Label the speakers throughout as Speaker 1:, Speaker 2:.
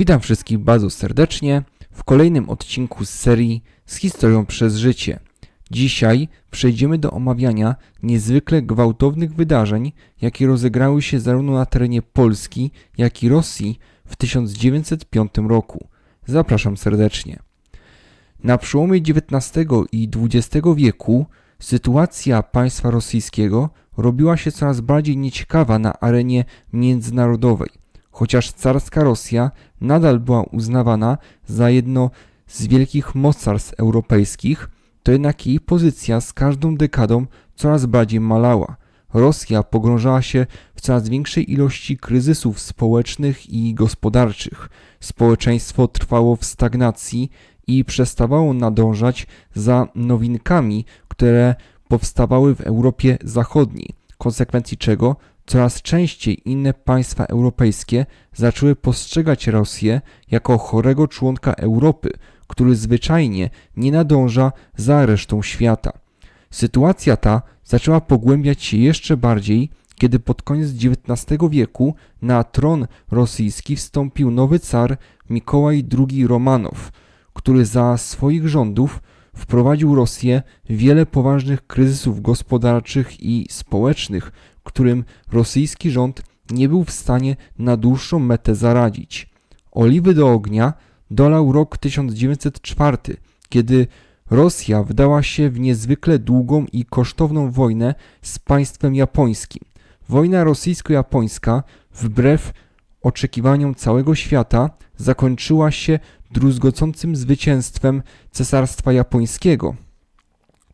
Speaker 1: Witam wszystkich bardzo serdecznie w kolejnym odcinku z serii z historią przez życie. Dzisiaj przejdziemy do omawiania niezwykle gwałtownych wydarzeń, jakie rozegrały się zarówno na terenie Polski, jak i Rosji w 1905 roku. Zapraszam serdecznie. Na przełomie XIX i XX wieku sytuacja państwa rosyjskiego robiła się coraz bardziej nieciekawa na arenie międzynarodowej. Chociaż carska Rosja nadal była uznawana za jedno z wielkich mocarstw europejskich, to jednak jej pozycja z każdą dekadą coraz bardziej malała. Rosja pogrążała się w coraz większej ilości kryzysów społecznych i gospodarczych. Społeczeństwo trwało w stagnacji i przestawało nadążać za nowinkami, które powstawały w Europie Zachodniej, konsekwencji czego coraz częściej inne państwa europejskie zaczęły postrzegać Rosję jako chorego członka Europy, który zwyczajnie nie nadąża za resztą świata. Sytuacja ta zaczęła pogłębiać się jeszcze bardziej, kiedy pod koniec XIX wieku na tron rosyjski wstąpił nowy car Mikołaj II Romanow, który za swoich rządów wprowadził Rosję wiele poważnych kryzysów gospodarczych i społecznych, którym rosyjski rząd nie był w stanie na dłuższą metę zaradzić. Oliwy do ognia dolał rok 1904, kiedy Rosja wdała się w niezwykle długą i kosztowną wojnę z państwem japońskim. Wojna rosyjsko-japońska, wbrew oczekiwaniom całego świata, zakończyła się druzgocącym zwycięstwem Cesarstwa Japońskiego,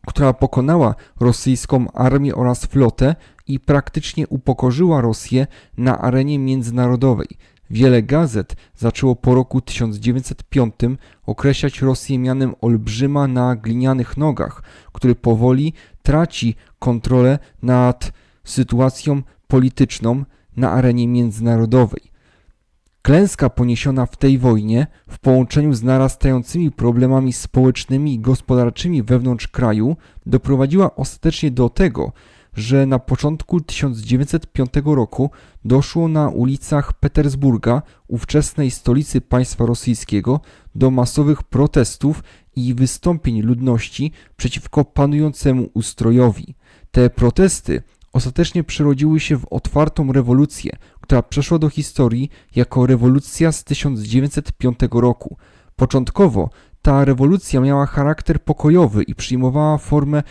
Speaker 1: która pokonała rosyjską armię oraz flotę i praktycznie upokorzyła Rosję na arenie międzynarodowej. Wiele gazet zaczęło po roku 1905 określać Rosję mianem olbrzyma na glinianych nogach, który powoli traci kontrolę nad sytuacją polityczną na arenie międzynarodowej. Klęska poniesiona w tej wojnie w połączeniu z narastającymi problemami społecznymi i gospodarczymi wewnątrz kraju doprowadziła ostatecznie do tego, że na początku 1905 roku doszło na ulicach Petersburga, ówczesnej stolicy państwa rosyjskiego, do masowych protestów i wystąpień ludności przeciwko panującemu ustrojowi. Te protesty ostatecznie przerodziły się w otwartą rewolucję, która przeszła do historii jako rewolucja z 1905 roku. Początkowo ta rewolucja miała charakter pokojowy i przyjmowała formę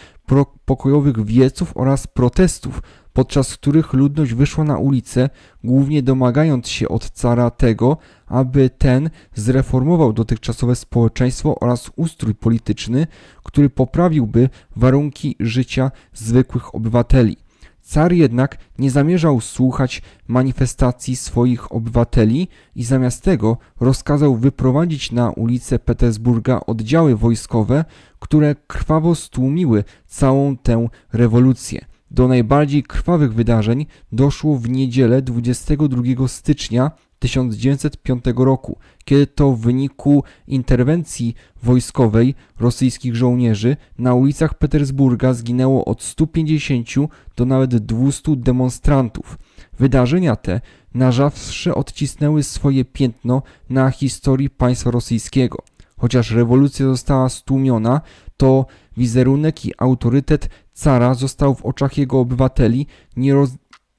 Speaker 1: pokojowych wieców oraz protestów, podczas których ludność wyszła na ulicę, głównie domagając się od cara tego, aby ten zreformował dotychczasowe społeczeństwo oraz ustrój polityczny, który poprawiłby warunki życia zwykłych obywateli. Car jednak nie zamierzał słuchać manifestacji swoich obywateli i zamiast tego rozkazał wyprowadzić na ulice Petersburga oddziały wojskowe, które krwawo stłumiły całą tę rewolucję. Do najbardziej krwawych wydarzeń doszło w niedzielę 22 stycznia 1905 roku, kiedy to w wyniku interwencji wojskowej rosyjskich żołnierzy na ulicach Petersburga zginęło od 150 do nawet 200 demonstrantów. Wydarzenia te na zawsze odcisnęły swoje piętno na historii państwa rosyjskiego. Chociaż rewolucja została stłumiona, to wizerunek i autorytet cara został w oczach jego obywateli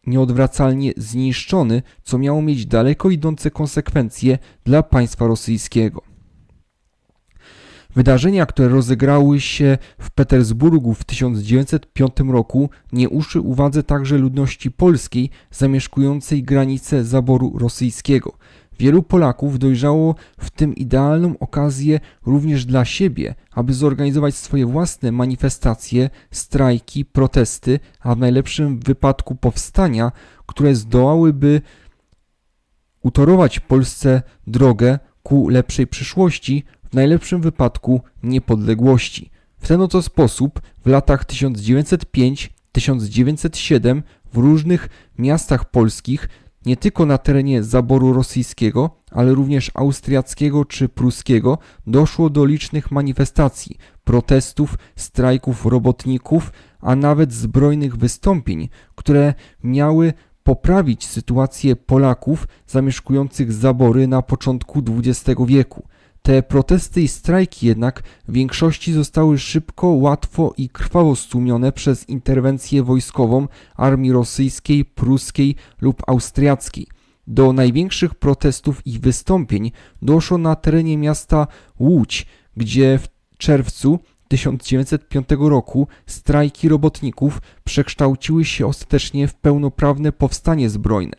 Speaker 1: nieodwracalnie zniszczony, co miało mieć daleko idące konsekwencje dla państwa rosyjskiego. Wydarzenia, które rozegrały się w Petersburgu w 1905 roku, nie uszły uwadze także ludności polskiej zamieszkującej granice zaboru rosyjskiego. Wielu Polaków dojrzało w tym idealną okazję również dla siebie, aby zorganizować swoje własne manifestacje, strajki, protesty, a w najlepszym wypadku powstania, które zdołałyby utorować Polsce drogę ku lepszej przyszłości, w najlepszym wypadku niepodległości. W ten oto sposób w latach 1905-1907 w różnych miastach polskich nie tylko na terenie zaboru rosyjskiego, ale również austriackiego czy pruskiego doszło do licznych manifestacji, protestów, strajków robotników, a nawet zbrojnych wystąpień, które miały poprawić sytuację Polaków zamieszkujących zabory na początku XX wieku. Te protesty i strajki jednak w większości zostały szybko, łatwo i krwawo stłumione przez interwencję wojskową armii rosyjskiej, pruskiej lub austriackiej. Do największych protestów i wystąpień doszło na terenie miasta Łódź, gdzie w czerwcu 1905 roku strajki robotników przekształciły się ostatecznie w pełnoprawne powstanie zbrojne.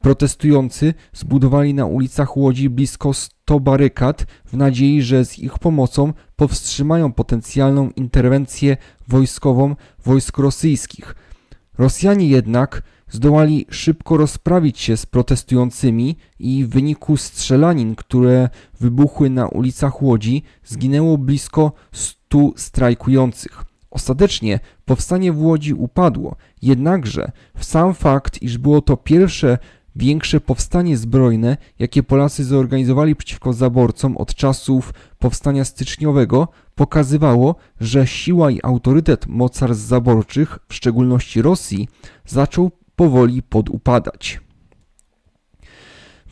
Speaker 1: Protestujący zbudowali na ulicach Łodzi blisko 100 barykad w nadziei, że z ich pomocą powstrzymają potencjalną interwencję wojskową wojsk rosyjskich. Rosjanie jednak zdołali szybko rozprawić się z protestującymi i w wyniku strzelanin, które wybuchły na ulicach Łodzi, zginęło blisko 100 strajkujących. Ostatecznie powstanie w Łodzi upadło, jednakże w sam fakt, iż było to pierwsze większe powstanie zbrojne, jakie Polacy zorganizowali przeciwko zaborcom od czasów powstania styczniowego, pokazywało, że siła i autorytet mocarstw zaborczych, w szczególności Rosji, zaczął powoli podupadać.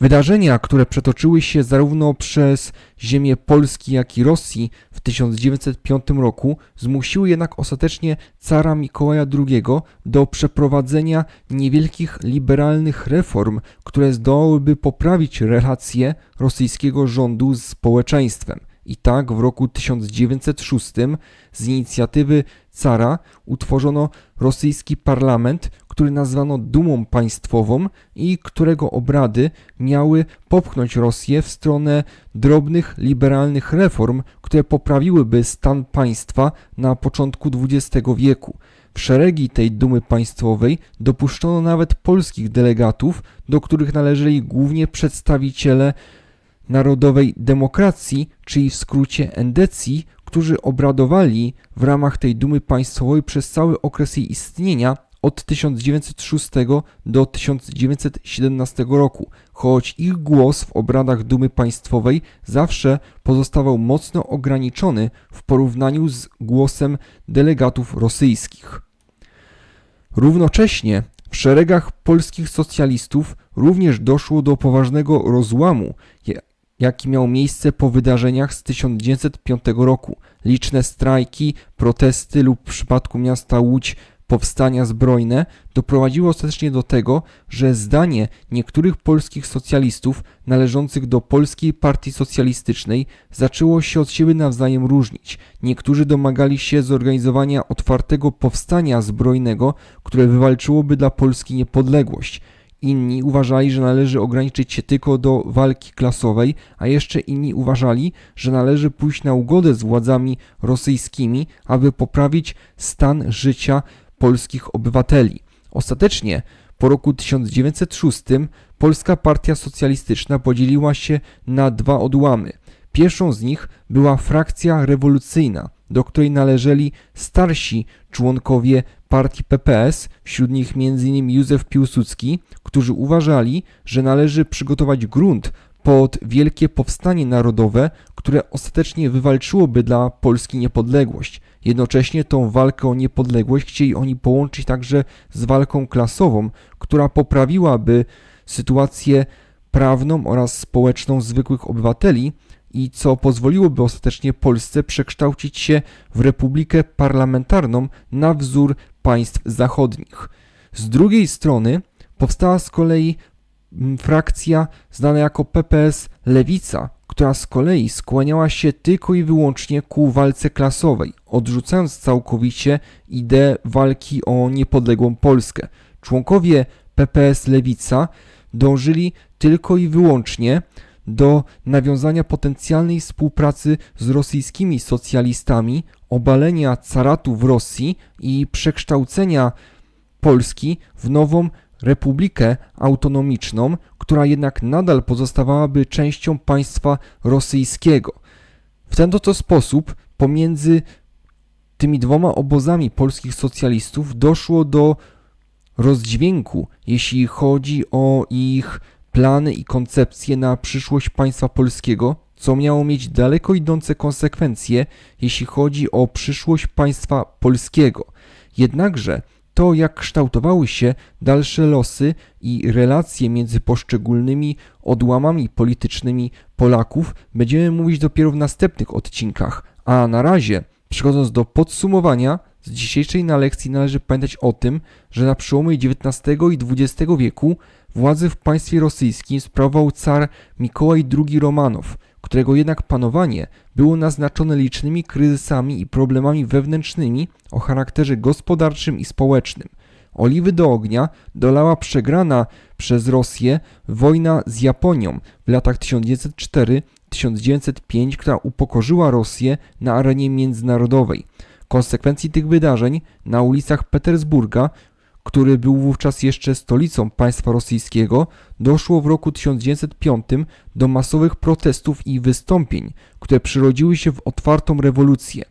Speaker 1: Wydarzenia, które przetoczyły się zarówno przez ziemię Polski, jak i Rosji w 1905 roku, zmusiły jednak ostatecznie cara Mikołaja II do przeprowadzenia niewielkich liberalnych reform, które zdołałyby poprawić relacje rosyjskiego rządu z społeczeństwem. I tak w roku 1906 z inicjatywy cara utworzono rosyjski parlament, który nazwano Dumą Państwową i którego obrady miały popchnąć Rosję w stronę drobnych, liberalnych reform, które poprawiłyby stan państwa na początku XX wieku. W szeregi tej dumy państwowej dopuszczono nawet polskich delegatów, do których należeli głównie przedstawiciele narodowej demokracji, czyli w skrócie endecji, którzy obradowali w ramach tej dumy państwowej przez cały okres jej istnienia od 1906 do 1917 roku, choć ich głos w obradach Dumy Państwowej zawsze pozostawał mocno ograniczony w porównaniu z głosem delegatów rosyjskich. Równocześnie w szeregach polskich socjalistów również doszło do poważnego rozłamu, jaki miał miejsce po wydarzeniach z 1905 roku. Liczne strajki, protesty lub w przypadku miasta Łódź powstania zbrojne doprowadziło ostatecznie do tego, że zdanie niektórych polskich socjalistów należących do Polskiej Partii Socjalistycznej zaczęło się od siebie nawzajem różnić. Niektórzy domagali się zorganizowania otwartego powstania zbrojnego, które wywalczyłoby dla Polski niepodległość. Inni uważali, że należy ograniczyć się tylko do walki klasowej, a jeszcze inni uważali, że należy pójść na ugodę z władzami rosyjskimi, aby poprawić stan życia polskich obywateli. Ostatecznie po roku 1906 Polska Partia Socjalistyczna podzieliła się na dwa odłamy. Pierwszą z nich była frakcja rewolucyjna, do której należeli starsi członkowie partii PPS, wśród nich m.in. Józef Piłsudski, którzy uważali, że należy przygotować grunt pod wielkie powstanie narodowe, które ostatecznie wywalczyłoby dla Polski niepodległość. Jednocześnie tą walkę o niepodległość chcieli oni połączyć także z walką klasową, która poprawiłaby sytuację prawną oraz społeczną zwykłych obywateli i co pozwoliłoby ostatecznie Polsce przekształcić się w republikę parlamentarną na wzór państw zachodnich. Z drugiej strony powstała z kolei frakcja znana jako PPS Lewica, która z kolei skłaniała się tylko i wyłącznie ku walce klasowej, odrzucając całkowicie ideę walki o niepodległą Polskę. Członkowie PPS Lewica dążyli tylko i wyłącznie do nawiązania potencjalnej współpracy z rosyjskimi socjalistami, obalenia caratu w Rosji i przekształcenia Polski w nową republikę autonomiczną, która jednak nadal pozostawałaby częścią państwa rosyjskiego. W ten oto sposób pomiędzy tymi dwoma obozami polskich socjalistów doszło do rozdźwięku, jeśli chodzi o ich plany i koncepcje na przyszłość państwa polskiego, co miało mieć daleko idące konsekwencje, jeśli chodzi o przyszłość państwa polskiego. Jednakże to, jak kształtowały się dalsze losy i relacje między poszczególnymi odłamami politycznymi Polaków, będziemy mówić dopiero w następnych odcinkach. A na razie, przechodząc do podsumowania, z dzisiejszej na lekcji należy pamiętać o tym, że na przełomie XIX i XX wieku władzę w państwie rosyjskim sprawował car Mikołaj II Romanow, którego jednak panowanie było naznaczone licznymi kryzysami i problemami wewnętrznymi o charakterze gospodarczym i społecznym. Oliwy do ognia dolała przegrana przez Rosję wojna z Japonią w latach 1904-1905, która upokorzyła Rosję na arenie międzynarodowej. Konsekwencji tych wydarzeń na ulicach Petersburga, który był wówczas jeszcze stolicą państwa rosyjskiego, doszło w roku 1905 do masowych protestów i wystąpień, które przyrodziły się w otwartą rewolucję.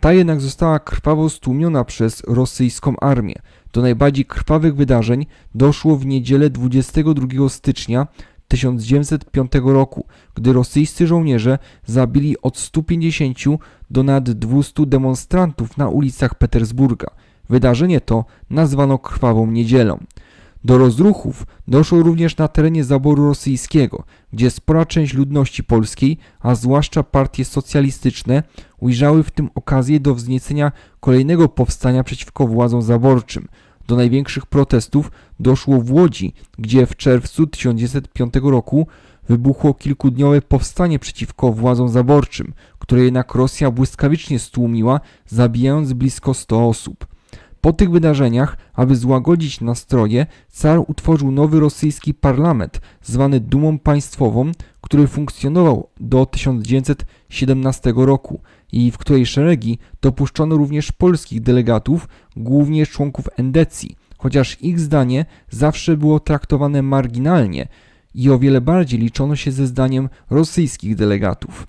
Speaker 1: Ta jednak została krwawo stłumiona przez rosyjską armię. Do najbardziej krwawych wydarzeń doszło w niedzielę 22 stycznia 1905 roku, gdy rosyjscy żołnierze zabili od 150 do nad 200 demonstrantów na ulicach Petersburga. Wydarzenie to nazwano Krwawą Niedzielą. Do rozruchów doszło również na terenie zaboru rosyjskiego, gdzie spora część ludności polskiej, a zwłaszcza partie socjalistyczne, ujrzały w tym okazję do wzniecenia kolejnego powstania przeciwko władzom zaborczym. Do największych protestów doszło w Łodzi, gdzie w czerwcu 1905 roku wybuchło kilkudniowe powstanie przeciwko władzom zaborczym, które jednak Rosja błyskawicznie stłumiła, zabijając blisko 100 osób. Po tych wydarzeniach, aby złagodzić nastroje, car utworzył nowy rosyjski parlament, zwany Dumą Państwową, który funkcjonował do 1917 roku i w której szeregi dopuszczono również polskich delegatów, głównie członków endecji, chociaż ich zdanie zawsze było traktowane marginalnie i o wiele bardziej liczono się ze zdaniem rosyjskich delegatów.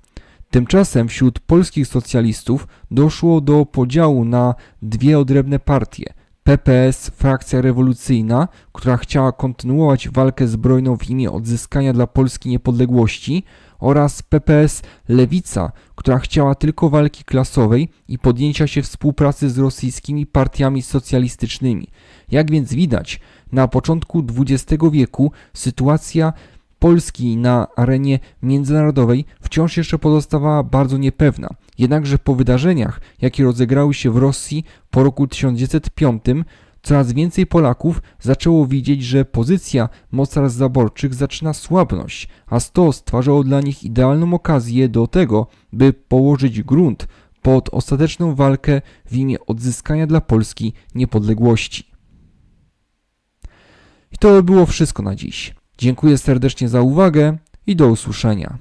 Speaker 1: Tymczasem wśród polskich socjalistów doszło do podziału na dwie odrębne partie. PPS, frakcja rewolucyjna, która chciała kontynuować walkę zbrojną w imię odzyskania dla Polski niepodległości, oraz PPS Lewica, która chciała tylko walki klasowej i podjęcia się współpracy z rosyjskimi partiami socjalistycznymi. Jak więc widać, na początku XX wieku sytuacja Polski na arenie międzynarodowej wciąż jeszcze pozostawała bardzo niepewna. Jednakże po wydarzeniach, jakie rozegrały się w Rosji po roku 1905, coraz więcej Polaków zaczęło widzieć, że pozycja mocarstw zaborczych zaczyna słabnąć, a to stwarzało dla nich idealną okazję do tego, by położyć grunt pod ostateczną walkę w imię odzyskania dla Polski niepodległości. I to było wszystko na dziś. Dziękuję serdecznie za uwagę i do usłyszenia.